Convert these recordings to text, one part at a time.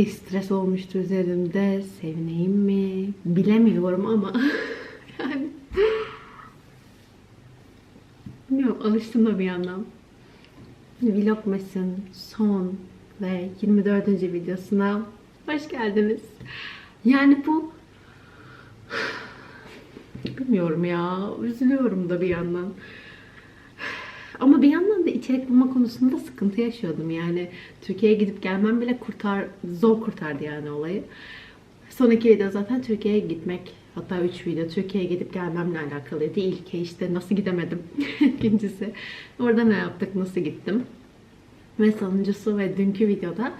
bir stres olmuştu üzerimde. Sevineyim mi? Bilemiyorum ama yani bilmiyorum alıştım da bir yandan. Vlogmas'ın son ve 24. videosuna hoş geldiniz. Yani bu bilmiyorum ya üzülüyorum da bir yandan. Ama bir yandan da içerik bulma konusunda sıkıntı yaşıyordum. Yani Türkiye'ye gidip gelmem bile kurtar, zor kurtardı yani olayı. Sonraki video zaten Türkiye'ye gitmek. Hatta 3 video Türkiye'ye gidip gelmemle alakalıydı. İlki işte nasıl gidemedim. İkincisi orada ne yaptık, nasıl gittim. Ve sonuncusu ve dünkü videoda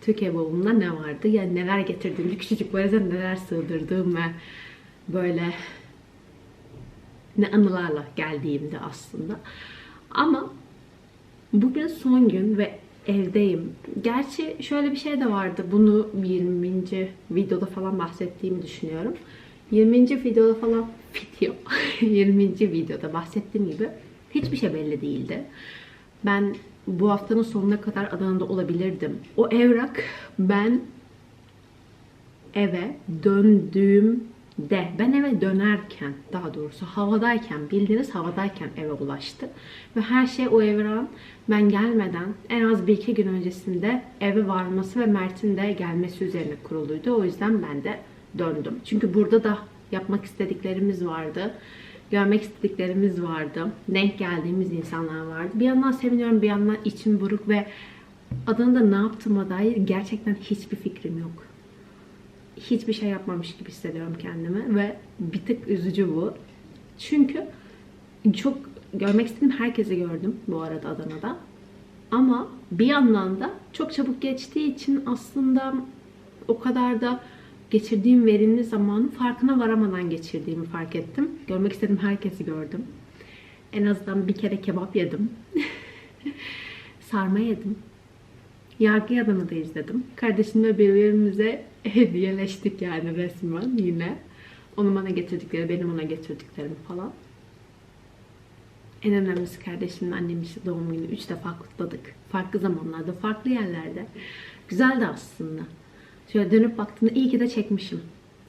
Türkiye bavulumda ne vardı? Yani neler getirdiğim, küçücük valize neler sığdırdığım ve böyle ne anılarla geldiğimde aslında. Ama bugün son gün ve evdeyim. Gerçi şöyle bir şey de vardı. Bunu 20. videoda falan bahsettiğimi düşünüyorum. 20. videoda falan video 20. videoda bahsettiğim gibi hiçbir şey belli değildi. Ben bu haftanın sonuna kadar Adana'da olabilirdim. O evrak ben eve döndüğümde, ben eve dönerken daha doğrusu havadayken, bildiğiniz havadayken eve ulaştı. Ve her şey o evran ben gelmeden en az bir iki gün öncesinde eve varması ve Mert'in de gelmesi üzerine kuruluydu. O yüzden ben de döndüm. Çünkü burada da yapmak istediklerimiz vardı. Görmek istediklerimiz vardı. Denk geldiğimiz insanlar vardı. Bir yandan seviniyorum, bir yandan içim buruk ve Adana'da ne yaptığıma dair gerçekten hiçbir fikrim yok hiçbir şey yapmamış gibi hissediyorum kendimi ve bir tık üzücü bu. Çünkü çok görmek istediğim herkesi gördüm bu arada Adana'da. Ama bir yandan da çok çabuk geçtiği için aslında o kadar da geçirdiğim verimli zamanın farkına varamadan geçirdiğimi fark ettim. Görmek istediğim herkesi gördüm. En azından bir kere kebap yedim. Sarma yedim. Yargı Adana'da izledim. Kardeşimle birbirimize hediyeleştik yani resmen yine. Onun bana getirdikleri, benim ona getirdiklerim falan. En önemlisi kardeşimin annemin doğum günü. Üç defa kutladık. Farklı zamanlarda, farklı yerlerde. Güzeldi aslında. Şöyle dönüp baktığımda iyi ki de çekmişim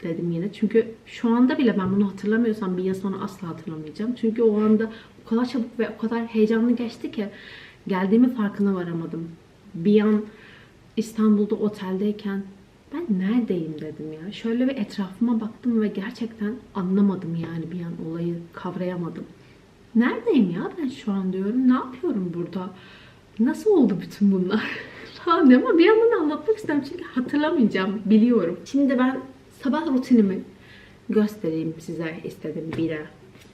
dedim yine. Çünkü şu anda bile ben bunu hatırlamıyorsam bir yıl sonra asla hatırlamayacağım. Çünkü o anda o kadar çabuk ve o kadar heyecanlı geçti ki geldiğimi farkına varamadım. Bir an İstanbul'da oteldeyken ben neredeyim dedim ya. Şöyle bir etrafıma baktım ve gerçekten anlamadım yani bir an olayı kavrayamadım. Neredeyim ya ben şu an diyorum. Ne yapıyorum burada? Nasıl oldu bütün bunlar? falan diyorum ama bir yandan da anlatmak istedim çünkü hatırlamayacağım biliyorum. Şimdi ben sabah rutinimi göstereyim size istedim bir de.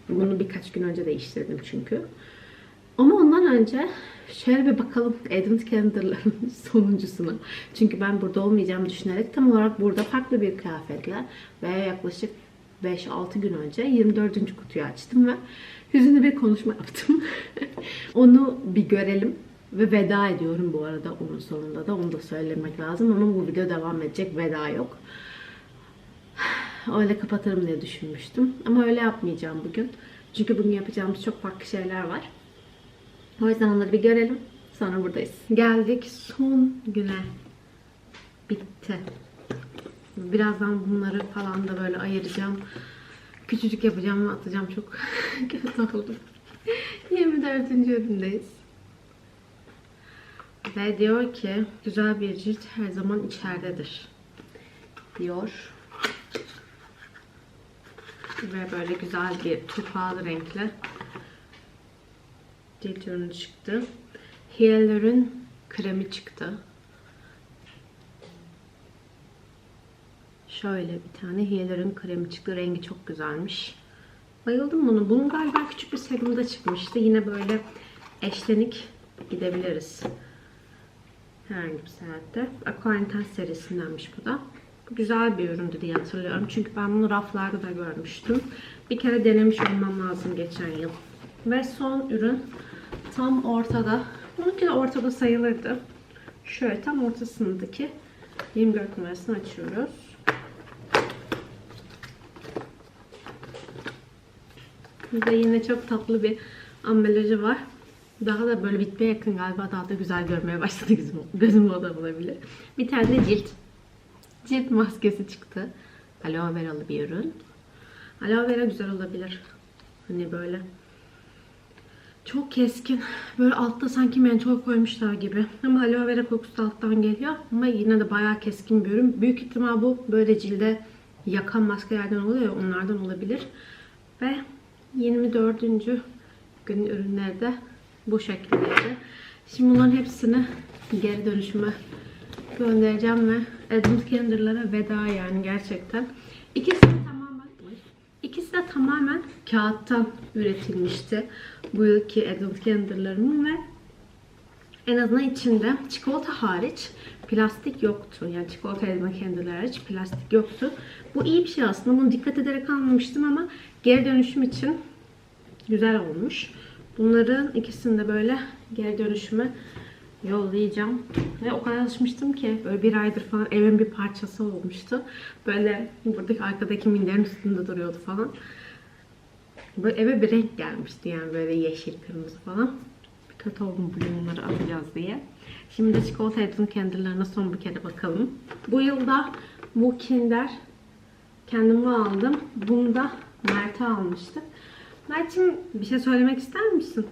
Bunu birkaç gün önce değiştirdim çünkü. Ama ondan önce şöyle bir bakalım Advent Calendar'ların sonuncusuna. Çünkü ben burada olmayacağımı düşünerek tam olarak burada farklı bir kıyafetle ve yaklaşık 5-6 gün önce 24. kutuyu açtım ve hüzünlü bir konuşma yaptım. Onu bir görelim ve veda ediyorum bu arada onun sonunda da onu da söylemek lazım ama bu video devam edecek veda yok. Öyle kapatırım diye düşünmüştüm ama öyle yapmayacağım bugün. Çünkü bugün yapacağımız çok farklı şeyler var. O yüzden onları bir görelim. Sonra buradayız. Geldik son güne. Bitti. Birazdan bunları falan da böyle ayıracağım. Küçücük yapacağım ve atacağım çok kötü oldu. 24. üründeyiz. Ve diyor ki güzel bir cilt her zaman içeridedir. Diyor. Ve böyle güzel bir turkuaz renkli cilt çıktı. Hyaluron kremi çıktı. Şöyle bir tane hyaluron kremi çıktı. Rengi çok güzelmiş. Bayıldım bunu. Bunun galiba küçük bir serumda çıkmıştı. Yine böyle eşlenik gidebiliriz. Herhangi bir saatte. Aquaintense serisindenmiş bu da. Bu güzel bir üründü diye hatırlıyorum. Çünkü ben bunu raflarda da görmüştüm. Bir kere denemiş olmam lazım geçen yıl. Ve son ürün tam ortada. Bununki de ortada sayılırdı. Şöyle tam ortasındaki 24 numarasını açıyoruz. Burada yine çok tatlı bir ambalajı var. Daha da böyle bitmeye yakın galiba daha da güzel görmeye başladı gözüm, gözüm o da olabilir. Bir tane de cilt. Cilt maskesi çıktı. Aloe veralı bir ürün. Aloe vera güzel olabilir. Hani böyle çok keskin. Böyle altta sanki mentol koymuşlar gibi. Ama aloe vera kokusu alttan geliyor. Ama yine de bayağı keskin bir ürün. Büyük ihtimal bu böyle cilde yakan maskelerden oluyor ya onlardan olabilir. Ve 24. gün ürünleri de bu şekildeydi. Şimdi bunların hepsini geri dönüşüme göndereceğim ve Edmund Kendir'lara veda yani gerçekten. İkisi De tamamen kağıttan üretilmişti. Bu yılki Edmund Kendir'larımın ve en azından içinde çikolata hariç plastik yoktu. Yani çikolata Edmund Kendir'ler hariç plastik yoktu. Bu iyi bir şey aslında. Bunu dikkat ederek almamıştım ama geri dönüşüm için güzel olmuş. Bunların ikisini de böyle geri dönüşüme yollayacağım. Ve o kadar alışmıştım ki böyle bir aydır falan evin bir parçası olmuştu. Böyle buradaki arkadaki minderin üstünde duruyordu falan. Böyle eve bir renk gelmişti yani böyle yeşil kırmızı falan. Bir kötü oldum bunları atacağız diye. Şimdi de çikolata Edwin kendilerine son bir kere bakalım. Bu yılda bu Kinder kendime aldım. Bunu da Mert'e almıştık. Mert'cim bir şey söylemek ister misin?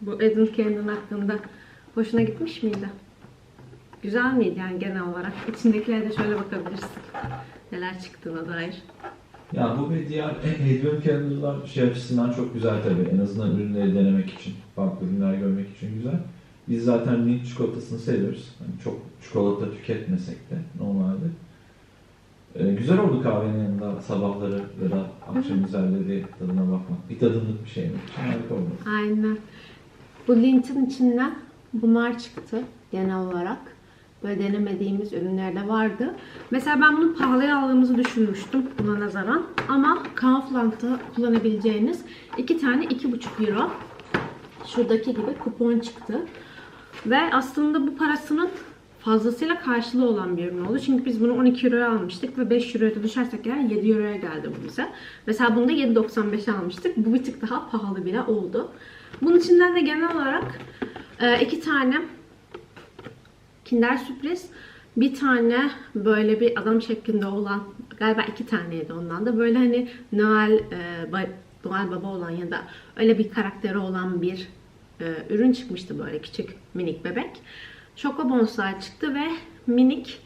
Bu Edwin Kendir'in hakkında hoşuna gitmiş miydi? Güzel miydi yani genel olarak? İçindekilere de şöyle bakabilirsin. Neler çıktığına dair. Ya bu ve diğer Hedwig Candle'lar şey açısından çok güzel tabii. En azından ürünleri denemek için, farklı ürünler görmek için güzel. Biz zaten Mint çikolatasını seviyoruz. Hani çok çikolata tüketmesek de normalde. Ee, güzel oldu kahvenin yanında sabahları ya da akşam güzelleri tadına bakmak. Bir tadımlık bir şey için harika oldu. Aynen. Bu lintin içinden bunlar çıktı genel olarak. Böyle denemediğimiz ürünler de vardı. Mesela ben bunu pahalıya aldığımızı düşünmüştüm buna nazaran. Ama Kaufland'da kullanabileceğiniz iki tane 2,5 euro. Şuradaki gibi kupon çıktı. Ve aslında bu parasının fazlasıyla karşılığı olan bir ürün oldu. Çünkü biz bunu 12 euroya almıştık ve 5 euroya da düşersek eğer 7 euroya geldi bu bize. Mesela bunu da 7.95'e almıştık. Bu bir tık daha pahalı bile oldu. Bunun içinden de genel olarak e, iki tane Kinder sürpriz. Bir tane böyle bir adam şeklinde olan galiba iki taneydi ondan da böyle hani Noel e, ba- Noel Baba olan ya da öyle bir karakteri olan bir e, ürün çıkmıştı böyle küçük minik bebek. Şokobonslar çıktı ve minik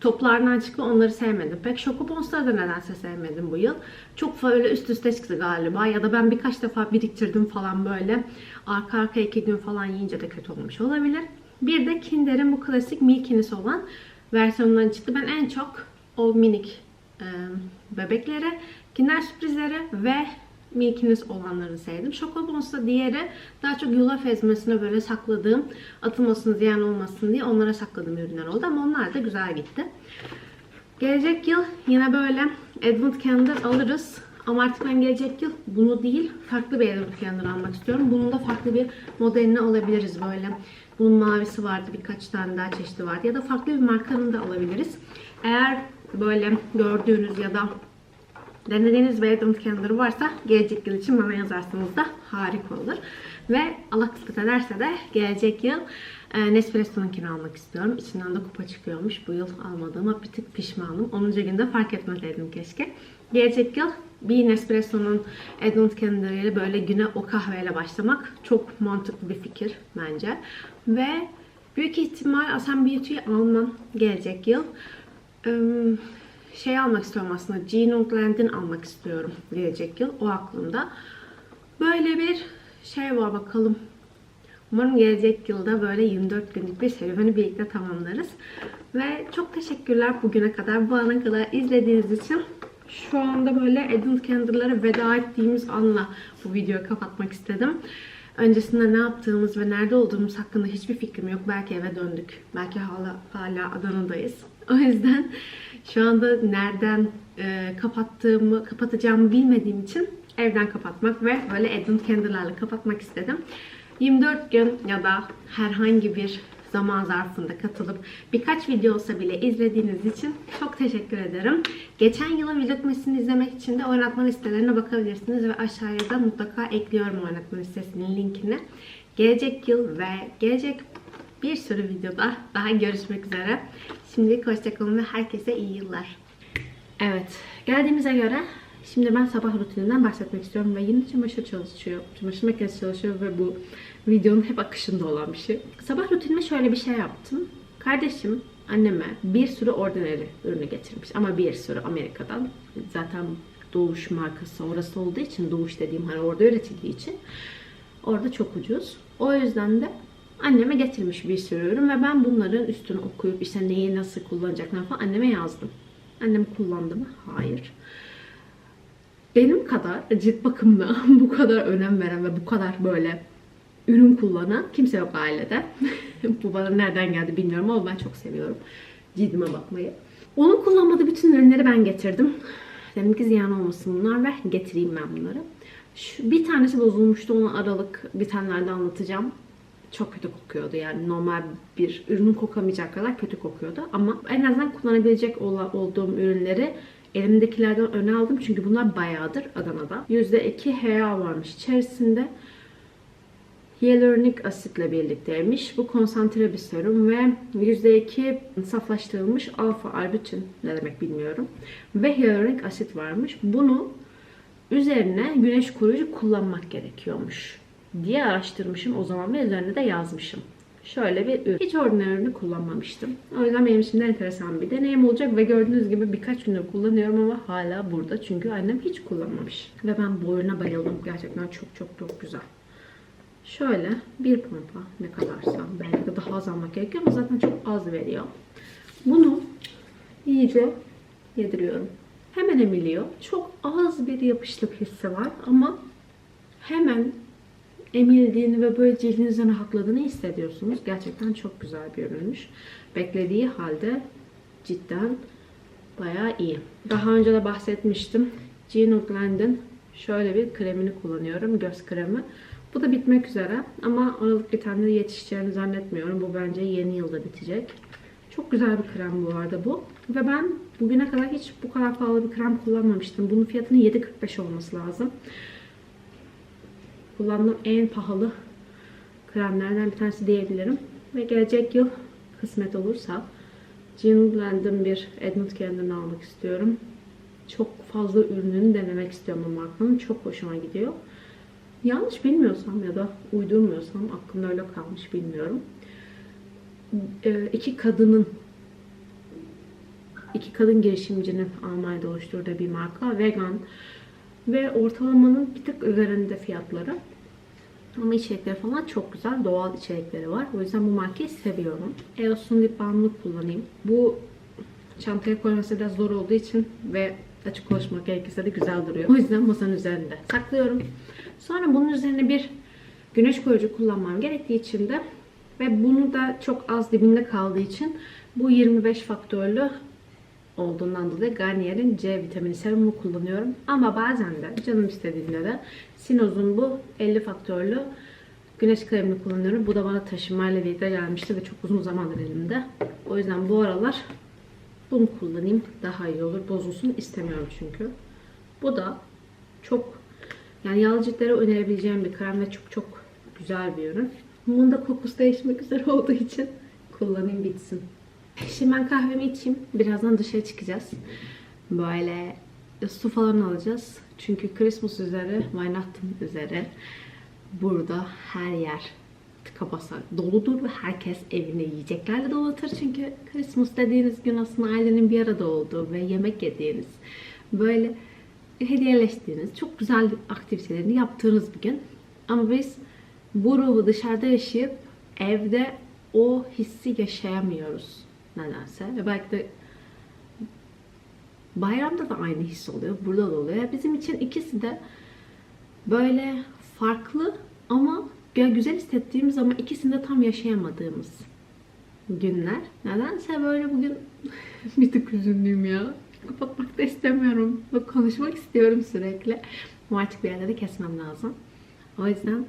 toplardan çıktı. Onları sevmedim. Pek Şokobonsları da nedense sevmedim bu yıl. Çok böyle üst üste çıktı galiba. Ya da ben birkaç defa biriktirdim falan böyle. Arka arka iki gün falan yiyince de kötü olmuş olabilir. Bir de Kinder'in bu klasik Milkinis olan versiyonundan çıktı. Ben en çok o minik e, bebeklere, Kinder sürprizleri ve Milkinis olanları sevdim. Şokobons da diğeri daha çok yulaf ezmesine böyle sakladığım, atılmasın ziyan olmasın diye onlara sakladığım ürünler oldu. Ama onlar da güzel gitti. Gelecek yıl yine böyle Edmund Kendir alırız. Ama artık ben gelecek yıl bunu değil farklı bir Edmund Kendir almak istiyorum. Bunun da farklı bir modelini alabiliriz böyle. Bunun mavisi vardı birkaç tane daha çeşidi vardı. Ya da farklı bir markanın da alabiliriz. Eğer böyle gördüğünüz ya da denediğiniz bir Edmund Kendir varsa gelecek yıl için bana yazarsanız da harika olur. Ve Allah kısmet ederse de gelecek yıl e, Nespresso'nunkini almak istiyorum. İçinden de kupa çıkıyormuş. Bu yıl almadığıma bir tık pişmanım. 10. günde fark etmeseydim keşke. Gelecek yıl bir Nespresso'nun Edmund Kendir'iyle böyle güne o kahveyle başlamak çok mantıklı bir fikir bence. Ve büyük ihtimal Asam Beauty'yi almam gelecek yıl. Ee, şey almak istiyorum aslında. Jean Oakland'in almak istiyorum gelecek yıl. O aklımda. Böyle bir şey var bakalım. Umarım gelecek yılda böyle 24 günlük bir serüveni birlikte tamamlarız. Ve çok teşekkürler bugüne kadar, bu ana kadar izlediğiniz için. Şu anda böyle Edmund Kendir'lara veda ettiğimiz anla bu videoyu kapatmak istedim. Öncesinde ne yaptığımız ve nerede olduğumuz hakkında hiçbir fikrim yok. Belki eve döndük. Belki hala, hala Adana'dayız. O yüzden şu anda nereden e, kapattığımı, kapatacağımı bilmediğim için evden kapatmak ve böyle Edmund Kendir'lerle kapatmak istedim. 24 gün ya da herhangi bir zaman zarfında katılıp birkaç video olsa bile izlediğiniz için çok teşekkür ederim. Geçen yılın vlogmasını izlemek için de oynatma listelerine bakabilirsiniz ve aşağıya da mutlaka ekliyorum oynatma listesinin linkini. Gelecek yıl ve gelecek bir sürü videoda daha görüşmek üzere. Şimdilik hoşçakalın ve herkese iyi yıllar. Evet, geldiğimize göre şimdi ben sabah rutininden bahsetmek istiyorum ve yine çamaşır çalışıyor, çamaşır makinesi çalışıyor ve bu videonun hep akışında olan bir şey. Sabah rutinime şöyle bir şey yaptım. Kardeşim anneme bir sürü ordinary ürünü getirmiş ama bir sürü Amerika'dan. Zaten Doğuş markası orası olduğu için, Doğuş dediğim hani orada üretildiği için orada çok ucuz. O yüzden de anneme getirmiş bir sürü ürün ve ben bunların üstünü okuyup işte neyi nasıl kullanacaklar falan anneme yazdım. Annem kullandı mı? Hayır. Benim kadar cilt bakımına bu kadar önem veren ve bu kadar böyle ürün kullanan kimse yok ailede. bu bana nereden geldi bilmiyorum ama ben çok seviyorum cildime bakmayı. Onun kullanmadığı bütün ürünleri ben getirdim. Dedim ki ziyan olmasın bunlar ve getireyim ben bunları. Şu, bir tanesi bozulmuştu onu aralık bitenlerde anlatacağım. Çok kötü kokuyordu yani normal bir ürünün kokamayacak kadar kötü kokuyordu. Ama en azından kullanabilecek olduğum ürünleri elimdekilerden öne aldım. Çünkü bunlar bayağıdır Adana'da. %2 HA varmış içerisinde. Hyaluronik asitle birlikteymiş. Bu konsantre bir serum ve %2 saflaştırılmış alfa arbutin ne demek bilmiyorum. Ve hyaluronik asit varmış. Bunu üzerine güneş koruyucu kullanmak gerekiyormuş diye araştırmışım o zaman ve üzerine de yazmışım. Şöyle bir ürün. Hiç ordinary kullanmamıştım. O yüzden benim için de enteresan bir deneyim olacak ve gördüğünüz gibi birkaç gündür kullanıyorum ama hala burada. Çünkü annem hiç kullanmamış. Ve ben bu ürüne bayıldım. Gerçekten çok çok çok güzel. Şöyle bir pompa ne kadarsa belki de daha az almak gerekiyor ama zaten çok az veriyor. Bunu iyice yediriyorum. Hemen emiliyor. Çok az bir yapışlık hissi var ama hemen emildiğini ve böyle cildinizden rahatladığını hissediyorsunuz. Gerçekten çok güzel bir ürünmüş. Beklediği halde cidden bayağı iyi. Daha önce de bahsetmiştim. Gino Glend'in şöyle bir kremini kullanıyorum. Göz kremi. Bu da bitmek üzere ama Aralık bitenleri yetişeceğini zannetmiyorum. Bu bence yeni yılda bitecek. Çok güzel bir krem bu arada bu. Ve ben bugüne kadar hiç bu kadar pahalı bir krem kullanmamıştım. Bunun fiyatının 7.45 olması lazım. Kullandığım en pahalı kremlerden bir tanesi diyebilirim. Ve gelecek yıl kısmet olursa Jean Blend'in bir Edmund kendini almak istiyorum. Çok fazla ürününü denemek istiyorum bu markanın. Çok hoşuma gidiyor. Yanlış bilmiyorsam ya da uydurmuyorsam aklımda öyle kalmış bilmiyorum. Ee, iki kadının iki kadın girişimcinin Almanya'da oluşturduğu bir marka. Vegan ve ortalamanın bir tık üzerinde fiyatları. Ama içerikleri falan çok güzel. Doğal içerikleri var. O yüzden bu markayı seviyorum. Eos'un lip balmını kullanayım. Bu çantaya koyması biraz zor olduğu için ve açık konuşmak gerekirse de güzel duruyor. O yüzden masanın üzerinde saklıyorum. Sonra bunun üzerine bir güneş koruyucu kullanmam gerektiği için de ve bunu da çok az dibinde kaldığı için bu 25 faktörlü olduğundan dolayı Garnier'in C vitamini serumunu kullanıyorum. Ama bazen de canım istediğinde de Sinoz'un bu 50 faktörlü güneş kremini kullanıyorum. Bu da bana taşımayla birlikte gelmişti ve çok uzun zamandır elimde. O yüzden bu aralar bunu kullanayım. Daha iyi olur. Bozulsun istemiyorum çünkü. Bu da çok yani yağlı ciltlere önerebileceğim bir krem ve çok çok güzel bir ürün. Bunun da kokusu değişmek üzere olduğu için kullanayım bitsin. Şimdi ben kahvemi içeyim. Birazdan dışarı çıkacağız. Böyle su falan alacağız. Çünkü Christmas üzere, Weihnachten üzere burada her yer tıka basa doludur ve herkes evine yiyeceklerle donatır. Çünkü Christmas dediğiniz gün aslında ailenin bir arada olduğu ve yemek yediğiniz, böyle hediyeleştiğiniz, çok güzel aktivitelerini yaptığınız bir gün. Ama biz bu ruhu dışarıda yaşayıp evde o hissi yaşayamıyoruz nedense. Ve belki de bayramda da aynı his oluyor. Burada da oluyor. Bizim için ikisi de böyle farklı ama güzel hissettiğimiz ama ikisini de tam yaşayamadığımız günler. Nedense böyle bugün bir tık üzünlüyüm ya. Kapatmak da istemiyorum. Konuşmak istiyorum sürekli. Ama artık bir yerleri kesmem lazım. O yüzden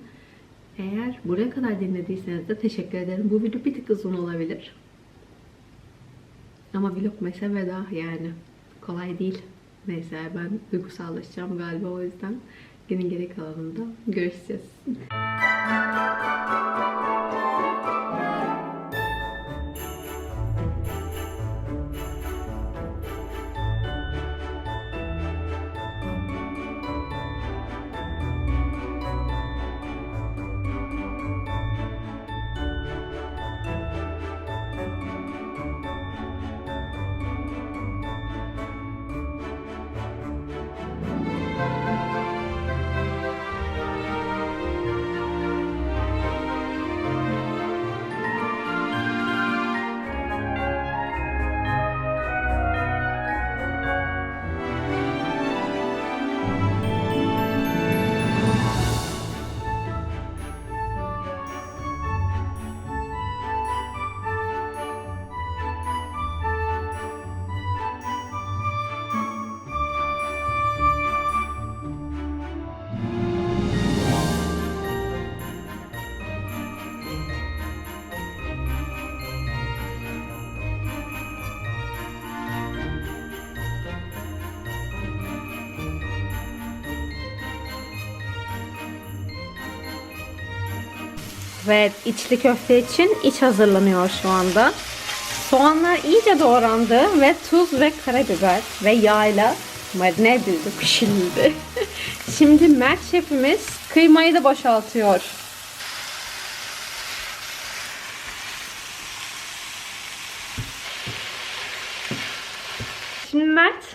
Eğer buraya kadar dinlediyseniz de teşekkür ederim. Bu video bir tık uzun olabilir. Ama vlogmasa veda yani. Kolay değil. Neyse ben duygusallaşacağım galiba o yüzden. Günün geri kalanında görüşeceğiz. Evet, içli köfte için iç hazırlanıyor şu anda. Soğanlar iyice doğrandı ve tuz ve karabiber ve yağla marine edildi, pişirildi. Şimdi Mert şefimiz kıymayı da boşaltıyor. Şimdi Mert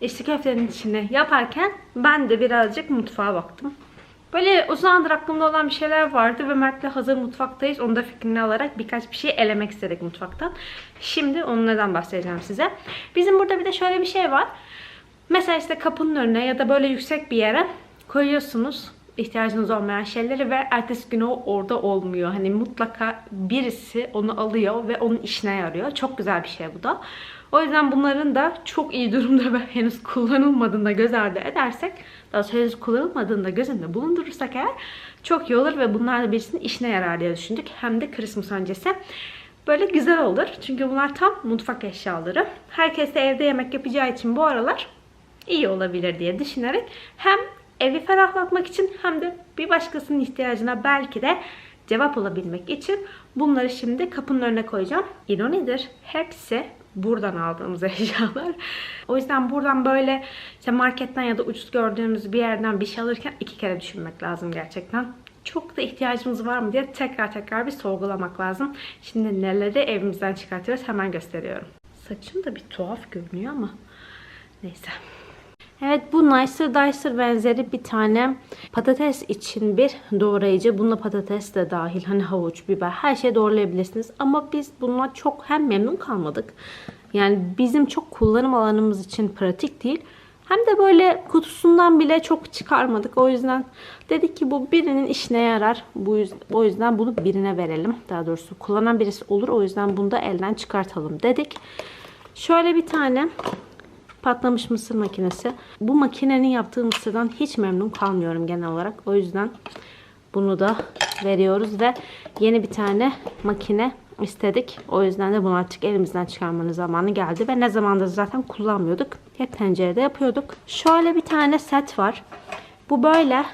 içli köftenin içini yaparken ben de birazcık mutfağa baktım. Böyle uzun zamandır aklımda olan bir şeyler vardı ve Mert'le hazır mutfaktayız. Onu da fikrini alarak birkaç bir şey elemek istedik mutfaktan. Şimdi neden bahsedeceğim size. Bizim burada bir de şöyle bir şey var. Mesela işte kapının önüne ya da böyle yüksek bir yere koyuyorsunuz ihtiyacınız olmayan şeyleri ve ertesi gün o orada olmuyor. Hani mutlaka birisi onu alıyor ve onun işine yarıyor. Çok güzel bir şey bu da. O yüzden bunların da çok iyi durumda ve henüz kullanılmadığında göz ardı edersek, henüz kullanılmadığında göz önünde bulundurursak eğer çok iyi olur ve bunlar da birisinin işine yarar diye düşündük. Hem de Christmas öncesi. Böyle güzel olur. Çünkü bunlar tam mutfak eşyaları. Herkes de evde yemek yapacağı için bu aralar iyi olabilir diye düşünerek hem evi ferahlatmak için hem de bir başkasının ihtiyacına belki de cevap olabilmek için bunları şimdi kapının önüne koyacağım. İronidir. Hepsi buradan aldığımız eşyalar. O yüzden buradan böyle işte marketten ya da ucuz gördüğümüz bir yerden bir şey alırken iki kere düşünmek lazım gerçekten. Çok da ihtiyacımız var mı diye tekrar tekrar bir sorgulamak lazım. Şimdi neleri evimizden çıkartıyoruz hemen gösteriyorum. Saçım da bir tuhaf görünüyor ama neyse. Evet bu Nicer Dicer benzeri bir tane patates için bir doğrayıcı. Bunda patates de dahil. Hani havuç, biber her şey doğrayabilirsiniz. Ama biz bununla çok hem memnun kalmadık. Yani bizim çok kullanım alanımız için pratik değil. Hem de böyle kutusundan bile çok çıkarmadık. O yüzden dedik ki bu birinin işine yarar. Bu yüzden, o yüzden bunu birine verelim. Daha doğrusu kullanan birisi olur. O yüzden bunu da elden çıkartalım dedik. Şöyle bir tane patlamış mısır makinesi. Bu makinenin yaptığı mısırdan hiç memnun kalmıyorum genel olarak. O yüzden bunu da veriyoruz ve yeni bir tane makine istedik. O yüzden de bunu artık elimizden çıkarmanın zamanı geldi ve ne zamandır zaten kullanmıyorduk. Hep tencerede yapıyorduk. Şöyle bir tane set var. Bu böyle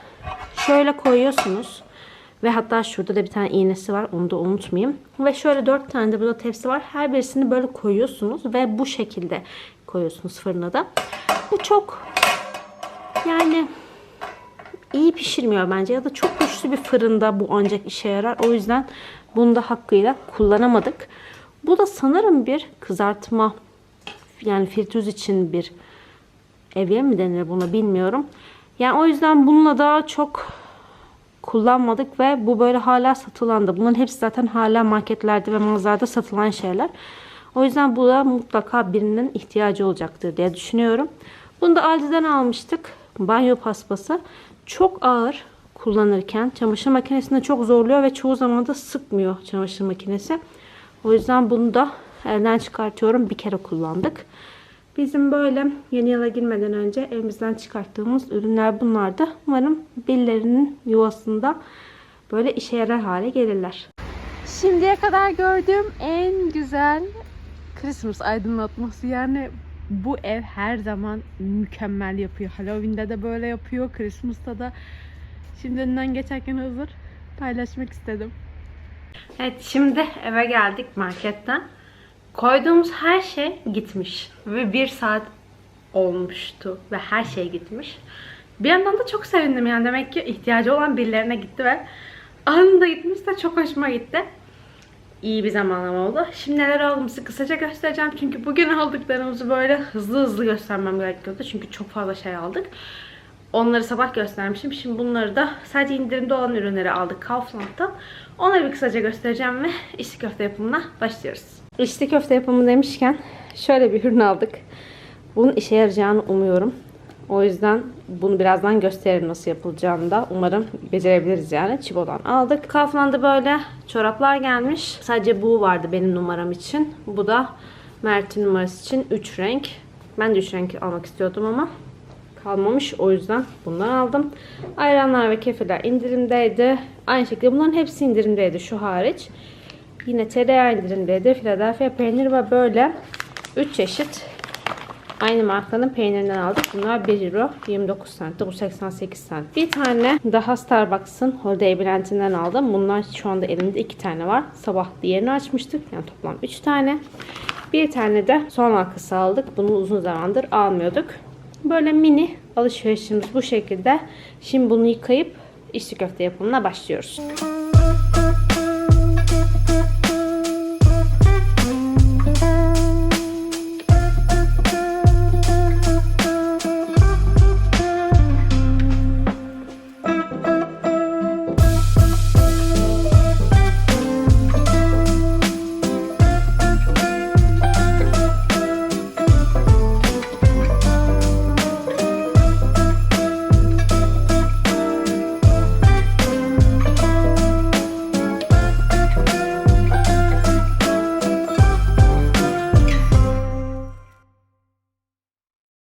şöyle koyuyorsunuz. Ve hatta şurada da bir tane iğnesi var. Onu da unutmayayım. Ve şöyle dört tane de burada tepsi var. Her birisini böyle koyuyorsunuz. Ve bu şekilde koyuyorsunuz fırına da. Bu çok yani iyi pişirmiyor bence. Ya da çok güçlü bir fırında bu ancak işe yarar. O yüzden bunu da hakkıyla kullanamadık. Bu da sanırım bir kızartma yani fritöz için bir evye mi denir buna bilmiyorum. Yani o yüzden bununla da çok kullanmadık ve bu böyle hala satılan da. Bunların hepsi zaten hala marketlerde ve mağazalarda satılan şeyler. O yüzden bu da mutlaka birinin ihtiyacı olacaktır diye düşünüyorum. Bunu da Aldi'den almıştık. Banyo paspası. Çok ağır kullanırken çamaşır makinesinde çok zorluyor ve çoğu zaman da sıkmıyor çamaşır makinesi. O yüzden bunu da elden çıkartıyorum. Bir kere kullandık. Bizim böyle yeni yıla girmeden önce evimizden çıkarttığımız ürünler bunlardı. Umarım birilerinin yuvasında böyle işe yarar hale gelirler. Şimdiye kadar gördüğüm en güzel Christmas aydınlatması yani bu ev her zaman mükemmel yapıyor. Halloween'de de böyle yapıyor, Christmas'ta da. Şimdi önünden geçerken hazır paylaşmak istedim. Evet şimdi eve geldik marketten. Koyduğumuz her şey gitmiş. Ve bir saat olmuştu ve her şey gitmiş. Bir yandan da çok sevindim yani demek ki ihtiyacı olan birilerine gitti ve anında gitmişse çok hoşuma gitti. İyi bir zamanlama oldu. Şimdi neler aldığımızı kısaca göstereceğim. Çünkü bugün aldıklarımızı böyle hızlı hızlı göstermem gerekiyordu. Çünkü çok fazla şey aldık. Onları sabah göstermişim. Şimdi bunları da sadece indirimde olan ürünleri aldık Kaufland'dan. Onları bir kısaca göstereceğim ve içli köfte yapımına başlıyoruz. İçli köfte yapımı demişken şöyle bir ürün aldık. Bunun işe yarayacağını umuyorum. O yüzden bunu birazdan gösteririm nasıl yapılacağını da. Umarım becerebiliriz yani. Çibo'dan aldık. Kaufland'da böyle çoraplar gelmiş. Sadece bu vardı benim numaram için. Bu da Mert'in numarası için 3 renk. Ben de 3 renk almak istiyordum ama kalmamış. O yüzden bundan aldım. Ayranlar ve kefirler indirimdeydi. Aynı şekilde bunların hepsi indirimdeydi şu hariç. Yine tereyağı indirimdeydi. Philadelphia peynir ve böyle 3 çeşit aynı markanın peynirinden aldık. Bunlar 1 euro 29 cent. Bu 88 cent. Bir tane daha Starbucks'ın Holiday Blend'inden aldım. Bunlar şu anda elimde 2 tane var. Sabah diğerini açmıştık. Yani toplam 3 tane. Bir tane de son halkası aldık. Bunu uzun zamandır almıyorduk. Böyle mini alışverişimiz bu şekilde. Şimdi bunu yıkayıp içli köfte yapımına başlıyoruz.